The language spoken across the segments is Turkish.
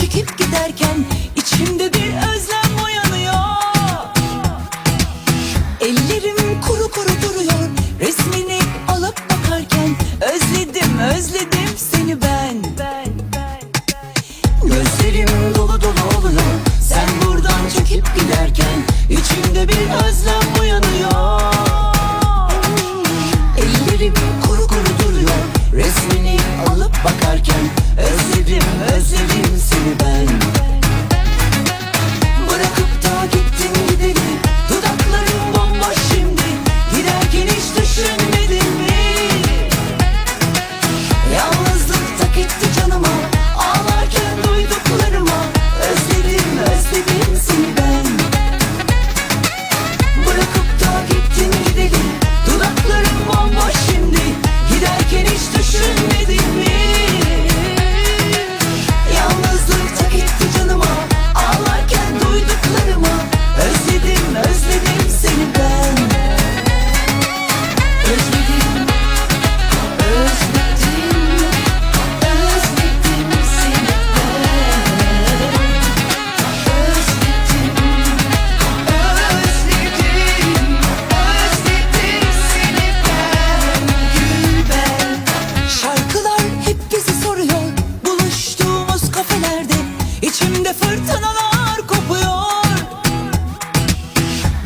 çekip giderken içimde bir özlem uyanıyor. Ellerim kuru kuru duruyor resmini alıp bakarken Özledim özledim seni ben. Gözlerim dolu dolu oluyor sen buradan çekip giderken içimde bir özlem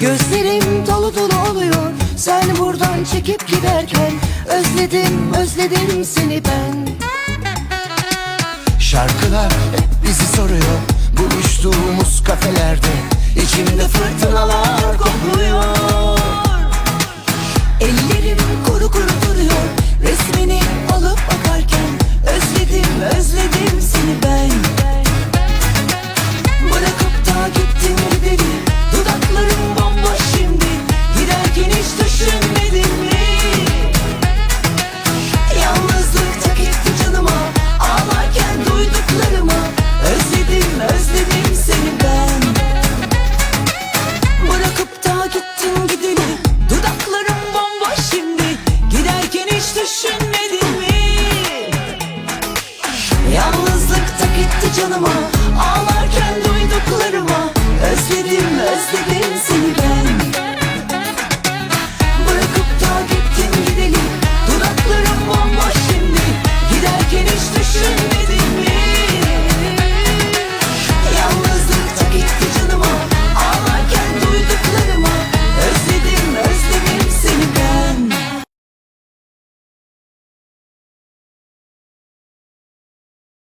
Gözlerim dolu dolu oluyor. Sen buradan çekip giderken Özledim özledim seni ben. Şarkılar hep bizi soruyor. Buluştuğumuz kafelerde İçimde fırtınalar kopuyor canıma. Ağlarken duyduklarım